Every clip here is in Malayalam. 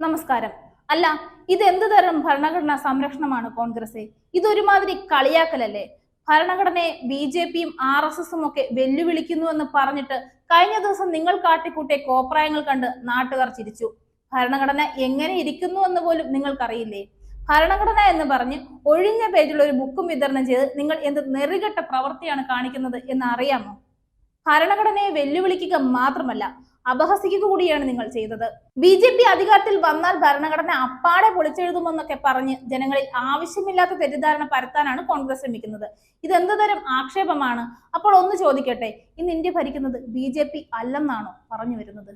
നമസ്കാരം. അല്ല ഇത് എന്ത് തരം ഭരണഘടനാ സംരക്ഷണമാണ് കോൺഗ്രസ്? ഇതൊരുമാതിരി കളിയാക്കലല്ലേ? ഭരണഘടനയെ ബി ജെ പിയും ആർ എസ് എസും ഒക്കെ വെല്ലുവിളിക്കുന്നു എന്ന് പറഞ്ഞിട്ട് കഴിഞ്ഞ ദിവസം നിങ്ങൾ കാട്ടിക്കൂട്ടിയ കോപ്രായങ്ങൾ കണ്ട് നാട്ടുകാർ ചിരിച്ചു. ഭരണഘടന എങ്ങനെ ഇരിക്കുന്നു എന്ന് പോലും നിങ്ങൾക്കറിയില്ലേ? ഭരണഘടന എന്ന് പറഞ്ഞ് ഒഴിഞ്ഞ പേജിൽ ഒരു ബുക്കും വിതരണം ചെയ്ത് നിങ്ങൾ എന്ത് നെറികെട്ട പ്രവൃത്തിയാണ് കാണിക്കുന്നത് എന്ന് അറിയാമോ? ഭരണഘടനയെ വെല്ലുവിളിക്കുക മാത്രമല്ല അപഹസിക്കുക കൂടിയാണ് നിങ്ങൾ ചെയ്തത്. ബി ജെ പി അധികാരത്തിൽ വന്നാൽ ഭരണഘടന അപ്പാടെ പൊളിച്ചെഴുതുമെന്നൊക്കെ പറഞ്ഞ് ജനങ്ങളിൽ ആവശ്യമില്ലാത്ത തെറ്റിദ്ധാരണ പരത്താനാണ് കോൺഗ്രസ് ശ്രമിക്കുന്നത്. ഇതെന്ത് തരം ആക്ഷേപമാണ്? അപ്പോൾ ഒന്ന് ചോദിക്കട്ടെ ഇന്ന് ഇന്ത്യ ഭരിക്കുന്നത് ബി ജെ പി അല്ലെന്നാണോ പറഞ്ഞു വരുന്നത്?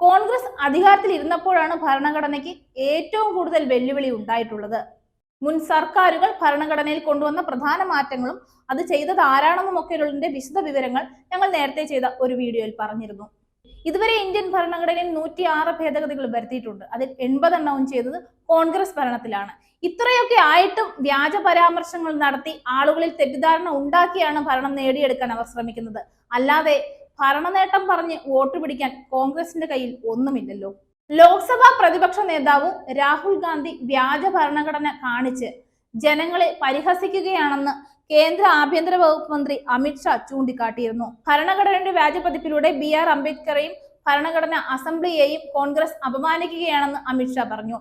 കോൺഗ്രസ് അധികാരത്തിൽ ഇരുന്നപ്പോഴാണ് ഭരണഘടനയ്ക്ക് ഏറ്റവും കൂടുതൽ വെല്ലുവിളി ഉണ്ടായിട്ടുള്ളത്. മുൻ സർക്കാരുകൾ ഭരണഘടനയിൽ കൊണ്ടുവന്ന പ്രധാന മാറ്റങ്ങളും അത് ചെയ്തത് ആരാണെന്നും ഒക്കെയുള്ളതിന്റെ വിശദ വിവരങ്ങൾ ഞങ്ങൾ നേരത്തെ ചെയ്ത ഒരു വീഡിയോയിൽ പറഞ്ഞിരുന്നു. ഇതുവരെ ഇന്ത്യൻ ഭരണഘടനയിൽ നൂറ്റി ആറ് ഭേദഗതികൾ വരുത്തിയിട്ടുണ്ട്. അതിൽ എൺപതെണ്ണവും ചെയ്തത് കോൺഗ്രസ് ഭരണത്തിലാണ്. ഇത്രയൊക്കെ ആയിട്ടും വ്യാജ പരാമർശങ്ങൾ നടത്തി ആളുകളിൽ തെറ്റിദ്ധാരണ ഉണ്ടാക്കിയാണ് ഭരണം നേടിയെടുക്കാൻ അവർ ശ്രമിക്കുന്നത്. അല്ലാതെ ഭരണനേട്ടം പറഞ്ഞ് വോട്ട് പിടിക്കാൻ കോൺഗ്രസിന്റെ കയ്യിൽ ഒന്നുമില്ലല്ലോ. ലോക്സഭാ പ്രതിപക്ഷ നേതാവും രാഹുൽ ഗാന്ധി വ്യാജ ഭരണഘടന കാണിച്ച് ജനങ്ങളെ പരിഹസിക്കുകയാണെന്ന് കേന്ദ്ര ആഭ്യന്തര വകുപ്പ് മന്ത്രി അമിത്ഷാ ചൂണ്ടിക്കാട്ടിയിരുന്നു. ഭരണഘടനയുടെ വ്യാജപതിപ്പിലൂടെ ബി ആർ അംബേദ്കറെയും ഭരണഘടന അസംബ്ലിയെയും കോൺഗ്രസ് അപമാനിക്കുകയാണെന്ന് അമിത്ഷാ പറഞ്ഞു.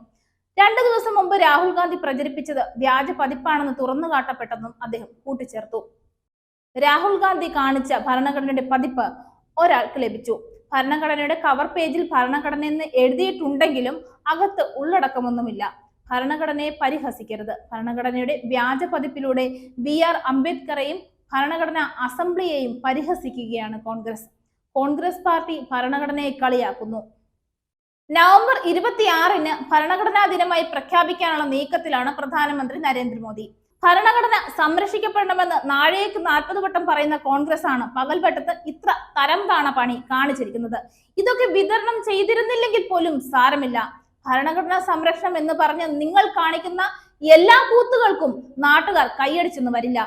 രണ്ടു ദിവസം മുമ്പ് രാഹുൽ ഗാന്ധി പ്രചരിപ്പിച്ചത് വ്യാജ പതിപ്പാണെന്ന് തുറന്നു കാട്ടപ്പെട്ടെന്നും അദ്ദേഹം കൂട്ടിച്ചേർത്തു. രാഹുൽ ഗാന്ധി കാണിച്ച ഭരണഘടനയുടെ പതിപ്പ് ഒരാൾക്ക് ലഭിച്ചു. ഭരണഘടനയുടെ കവർ പേജിൽ ഭരണഘടന എന്ന് എഴുതിയിട്ടുണ്ടെങ്കിലും അകത്ത് ഉള്ളടക്കമൊന്നുമില്ല. ഭരണഘടനയെ പരിഹസിക്കരുത്. ഭരണഘടനയുടെ വ്യാജ പതിപ്പിലൂടെ ബി ആർ അംബേദ്കറെയും ഭരണഘടനാ അസംബ്ലിയെയും പരിഹസിക്കുകയാണ് കോൺഗ്രസ്. കോൺഗ്രസ് പാർട്ടി ഭരണഘടനയെ കളിയാക്കുന്നു. നവംബർ ഇരുപത്തിയാറിന് ഭരണഘടനാ ദിനമായി പ്രഖ്യാപിക്കാനുള്ള നീക്കത്തിലാണ് പ്രധാനമന്ത്രി നരേന്ദ്രമോദി. ഭരണഘടന സംരക്ഷിക്കപ്പെടണമെന്ന് നാഴേക്ക് നാൽപ്പത് വട്ടം പറയുന്ന കോൺഗ്രസ് ആണ് പകൽവട്ടത്ത് ഇത്ര തരം താണ പണി കാണിച്ചിരിക്കുന്നത്. ഇതൊക്കെ വിതരണം ചെയ്തിരുന്നില്ലെങ്കിൽ പോലും സാരമില്ല. ഭരണഘടനാ സംരക്ഷണം എന്ന് പറഞ്ഞ് നിങ്ങൾ കാണിക്കുന്ന എല്ലാ കൂത്തുകൾക്കും നാട്ടുകാർ കൈയടിച്ചെന്ന് വരില്ല.